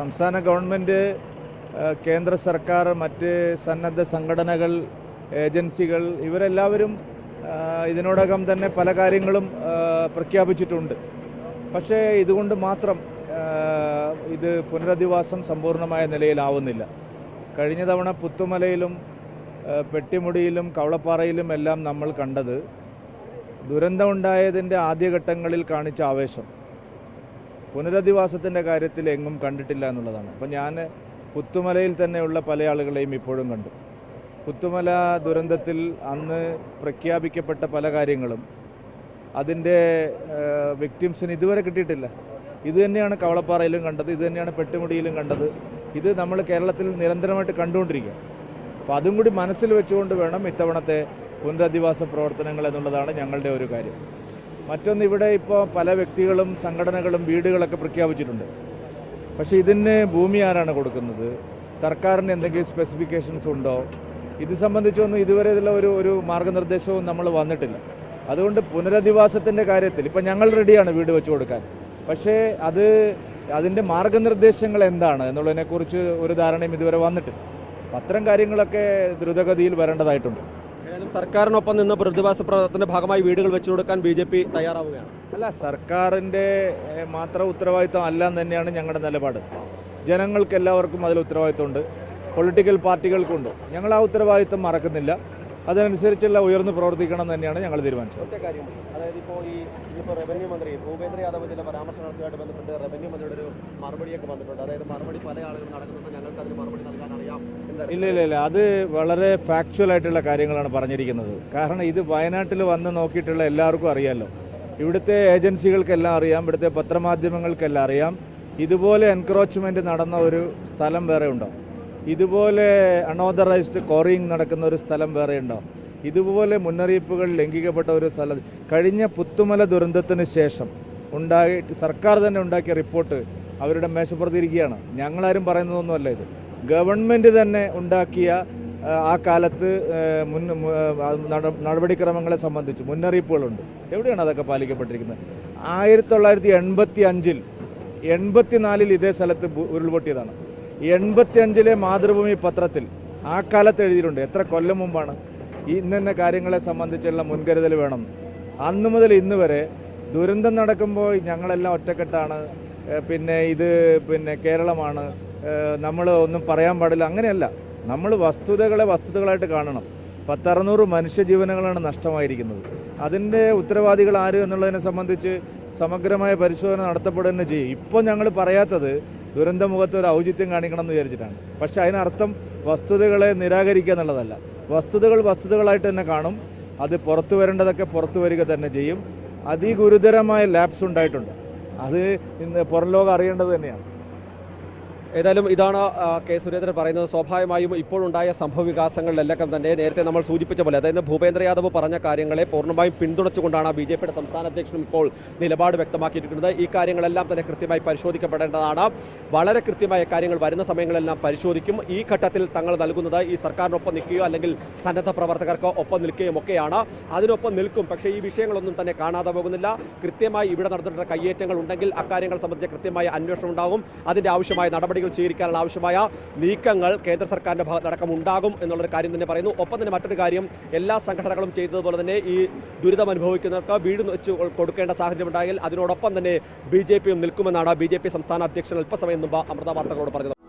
സംസ്ഥാന ഗവൺമെന്റ് കേന്ദ്ര സർക്കാർ മറ്റ് സന്നദ്ധ സംഘടനകൾ ഏജൻസികൾ ഇവരെല്ലാവരും ഇതിനോടകം തന്നെ പല കാര്യങ്ങളും പ്രഖ്യാപിച്ചിട്ടുണ്ട്. പക്ഷേ ഇതുകൊണ്ട് മാത്രം ഇത് പുനരധിവാസം സമ്പൂർണമായ നിലയിലാവുന്നില്ല. കഴിഞ്ഞ തവണ പുത്തുമലയിലും പെട്ടിമുടിയിലും കവളപ്പാറയിലും എല്ലാം നമ്മൾ കണ്ടത് ദുരന്തമുണ്ടായതിന്റെ ആദ്യഘട്ടങ്ങളിൽ കാണിച്ച ആവേശം. പുനരധിവാസത്തിന്റെ കാര്യത്തിൽ എങ്ങും കണ്ടിട്ടില്ല എന്നുള്ളതാണ്. അപ്പോൾ ഞാൻ പുത്തുമലയിൽ തന്നെയുള്ള പല ആളുകളെയും ഇപ്പോഴും കണ്ടു. പുത്തുമല ദുരന്തത്തിൽ അന്ന് പ്രഖ്യാപിക്കപ്പെട്ട പല കാര്യങ്ങളും അതിന്റെ വിക്ടിംസിന് ഇതുവരെ കിട്ടിയിട്ടില്ല. ഇത് തന്നെയാണ് കവളപ്പാറയിലും കണ്ടത് ഇത് തന്നെയാണ് പെട്ടുമുടിയിലും കണ്ടത്. ഇത് നമ്മൾ കേരളത്തിൽ നിരന്തരമായിട്ട് കണ്ടുകൊണ്ടിരിക്കുക. അപ്പോൾ അതും കൂടി മനസ്സിൽ വെച്ചുകൊണ്ട് വേണം ഇത്തവണത്തെ പുനരധിവാസ പ്രവർത്തനങ്ങൾ എന്നുള്ളതാണ് ഞങ്ങളുടെ ഒരു കാര്യം. മറ്റൊന്ന് ഇവിടെ ഇപ്പോൾ പല വ്യക്തികളും സംഘടനകളും വീടുകളൊക്കെ പ്രഖ്യാപിച്ചിട്ടുണ്ട്. പക്ഷേ ഇതിന് ഭൂമി ആരാണ് കൊടുക്കുന്നത്? സർക്കാരിന് എന്തെങ്കിലും സ്പെസിഫിക്കേഷൻസ് ഉണ്ടോ? ഇത് സംബന്ധിച്ചൊന്നും ഇതുവരെ ഇതിലുള്ള ഒരു ഒരു മാർഗനിർദ്ദേശവും നമ്മൾ വന്നിട്ടില്ല. അതുകൊണ്ട് പുനരധിവാസത്തിന്റെ കാര്യത്തിൽ ഇപ്പം ഞങ്ങൾ റെഡിയാണ് വീട് വെച്ചു കൊടുക്കാൻ. പക്ഷേ അത് അതിന്റെ മാർഗനിർദ്ദേശങ്ങൾ എന്താണ് എന്നുള്ളതിനെക്കുറിച്ച് ഒരു ധാരണയും ഇതുവരെ വന്നിട്ടില്ല. അത്തരം കാര്യങ്ങളൊക്കെ ദ്രുതഗതിയിൽ വരേണ്ടതായിട്ടുണ്ട്. സർക്കാരിനൊപ്പം നിന്ന് പ്രതിഭാസ പ്രവർത്തനത്തിന്റെ ഭാഗമായി വീടുകൾ വെച്ചു കൊടുക്കാൻ ബി ജെ പി തയ്യാറാവുകയാണ്. അല്ല സർക്കാരിന്റെ മാത്രം ഉത്തരവാദിത്തം അല്ല എന്ന് തന്നെയാണ് ഞങ്ങളുടെ നിലപാട്. ജനങ്ങൾക്ക് എല്ലാവർക്കും അതിൽ ഉത്തരവാദിത്തമുണ്ട് പൊളിറ്റിക്കൽ പാർട്ടികൾക്കുണ്ട്. ഞങ്ങൾ ആ ഉത്തരവാദിത്തം മറക്കുന്നില്ല. അതനുസരിച്ചുള്ള ഉയർന്നു പ്രവർത്തിക്കണം എന്ന് തന്നെയാണ് ഞങ്ങൾ തീരുമാനിച്ചത്. ഒറ്റ കാര്യം അതായത് ഇപ്പോൾ ഈ ഇപ്പോൾ റവന്യൂ മന്ത്രി ഭൂപേന്ദ്ര യാദവ് ചില പരാമർശങ്ങളുമായിട്ട് ബന്ധപ്പെട്ട് റവന്യൂ മന്ത്രിയുടെ ഒരു മറുപടിയൊക്കെ വന്നിട്ടുണ്ട്. അതായത് മറുപടി പല ആളുകളും നടക്കുന്നത് ഞങ്ങൾക്ക് അതിന് മറുപടി നൽകാൻ അറിയാം ഇല്ല ഇല്ല ഇല്ല. അത് വളരെ ഫാക്ച്വൽ ആയിട്ടുള്ള കാര്യങ്ങളാണ് പറഞ്ഞിരിക്കുന്നത്. കാരണം ഇത് വയനാട്ടിൽ വന്ന് നോക്കിയിട്ടുള്ള എല്ലാവർക്കും അറിയാമല്ലോ ഇവിടുത്തെ ഏജൻസികൾക്കെല്ലാം അറിയാം ഇവിടുത്തെ പത്രമാധ്യമങ്ങൾക്കെല്ലാം അറിയാം. ഇതുപോലെ എൻക്രോച്ച്മെന്റ് നടന്ന ഒരു സ്ഥലം വേറെ ഉണ്ടോ? ഇതുപോലെ അൺഓതറൈസ്ഡ് കോറിങ് നടക്കുന്ന ഒരു സ്ഥലം വേറെ ഉണ്ടോ? ഇതുപോലെ മുന്നറിയിപ്പുകൾ ലംഘിക്കപ്പെട്ട ഒരു സ്ഥലം. കഴിഞ്ഞ പുത്തുമല ദുരന്തത്തിന് ശേഷം ഉണ്ടായി സർക്കാർ തന്നെ ഉണ്ടാക്കിയ റിപ്പോർട്ട് അവരുടെ മേശപ്പുറത്തിരിക്കുകയാണ്. ഞങ്ങളാരും പറയുന്നതൊന്നുമല്ല ഇത്. ഗവൺമെന്റ് തന്നെ ഉണ്ടാക്കിയ ആ, കാലത്ത് മുൻ നടപടിക്രമങ്ങളെ സംബന്ധിച്ച് മുന്നറിയിപ്പുകളുണ്ട്. എവിടെയാണ് അതൊക്കെ പാലിക്കപ്പെട്ടിരിക്കുന്നത്? ആയിരത്തി തൊള്ളായിരത്തി എൺപത്തി അഞ്ചിൽ എൺപത്തിനാലിൽ ഇതേ സ്ഥലത്ത് ഉരുൾപൊട്ടിയതാണ്. എൺപത്തി അഞ്ചിലെ മാതൃഭൂമി പത്രത്തിൽ ആ കാലത്ത് എഴുതിയിട്ടുണ്ട്. എത്ര കൊല്ലം മുമ്പാണ് ഇന്ന കാര്യങ്ങളെ സംബന്ധിച്ചുള്ള മുൻകരുതൽ വേണം. അന്നു മുതൽ ഇന്ന് വരെ ദുരന്തം നടക്കുമ്പോൾ ഞങ്ങളെല്ലാം ഒറ്റക്കെട്ടാണ്. പിന്നെ ഇത് പിന്നെ കേരളമാണ്. നമ്മൾ ഒന്നും പറയാൻ പാടില്ല. അങ്ങനെയല്ല. നമ്മൾ വസ്തുതകളെ വസ്തുതകളായിട്ട് കാണണം. പത്തറുന്നൂറ് മനുഷ്യജീവനങ്ങളാണ് നഷ്ടമായിരിക്കുന്നത്. അതിന്റെ ഉത്തരവാദികൾ ആര് എന്നുള്ളതിനെ സംബന്ധിച്ച് സമഗ്രമായ പരിശോധന നടത്തപ്പെടുക തന്നെ ചെയ്യും. ഇപ്പോൾ ഞങ്ങൾ പറയാത്തത് ദുരന്തമുഖത്ത് ഒരു ഔചിത്യം കാണിക്കണം എന്ന് വിചാരിച്ചിട്ടാണ്. പക്ഷേ അതിനർത്ഥം വസ്തുതകളെ നിരാകരിക്കുക എന്നുള്ളതല്ല. വസ്തുതകൾ വസ്തുതകളായിട്ട് തന്നെ കാണും. അത് പുറത്തു വരേണ്ടതൊക്കെ പുറത്തു വരിക തന്നെ ചെയ്യും. അതിഗുരുതരമായ ലാബ്സ് ഉണ്ടായിട്ടുണ്ട്. അത് ഇന്ന് പുറം ലോകം അറിയേണ്ടത് തന്നെയാണ്. ഏതായാലും ഇതാണ് കെ സുരേന്ദ്രൻ പറയുന്നത്. സ്വാഭാവികമായും ഇപ്പോഴുണ്ടായ സംഭവ വികാസങ്ങളിലെല്ലാം തന്നെ നേരത്തെ നമ്മൾ സൂചിപ്പിച്ച പോലെ അതായത് ഭൂപേന്ദ്ര യാദവ് പറഞ്ഞ കാര്യങ്ങളെ പൂർണമായും പിന്തുണച്ചുകൊണ്ടാണ് ബി ജെ പിയുടെ സംസ്ഥാന അധ്യക്ഷനും ഇപ്പോൾ നിലപാട് വ്യക്തമാക്കിയിരിക്കുന്നത്. ഈ കാര്യങ്ങളെല്ലാം തന്നെ കൃത്യമായി പരിശോധിക്കപ്പെടേണ്ടതാണ്. വളരെ കൃത്യമായ കാര്യങ്ങൾ വരുന്ന സമയങ്ങളെല്ലാം പരിശോധിക്കും. ഈ ഘട്ടത്തിൽ തങ്ങൾ നൽകുന്നത് ഈ സർക്കാരിനൊപ്പം നിൽക്കുകയോ അല്ലെങ്കിൽ സന്നദ്ധ പ്രവർത്തകർക്ക് ഒപ്പം നിൽക്കുകയും ഒക്കെയാണ്. അതിനൊപ്പം നിൽക്കും. പക്ഷേ ഈ വിഷയങ്ങളൊന്നും തന്നെ കാണാതെ പോകുന്നില്ല. കൃത്യമായി ഇവിടെ നടന്നിട്ടുള്ള കയ്യേറ്റങ്ങൾ ഉണ്ടെങ്കിൽ അക്കാര്യങ്ങൾ സംബന്ധിച്ച കൃത്യമായ അന്വേഷണം ഉണ്ടാകും. അതിന്റെ ആവശ്യമായ നടപടികൾ സ്വീകരിക്കാനുള്ള ആവശ്യമായ നീക്കങ്ങൾ കേന്ദ്ര സർക്കാരിന്റെ ഭാഗത്തടക്കം ഉണ്ടാകും എന്നുള്ളൊരു കാര്യം തന്നെ പറയുന്നു. ഒപ്പം തന്നെ മറ്റൊരു കാര്യം എല്ലാ സംഘടനകളും ചെയ്തതുപോലെ തന്നെ ഈ ദുരിതം അനുഭവിക്കുന്നവർക്ക് വീട് വെച്ച് കൊടുക്കേണ്ട സാഹചര്യം ഉണ്ടായാൽ അതിനോടൊപ്പം തന്നെ ബി ജെ പിയും നിൽക്കുമെന്നാണ് ബി ജെ പി സംസ്ഥാന അധ്യക്ഷൻ അല്പസമയം മുമ്പ് അമൃത വാർത്തകളോട് പറഞ്ഞത്.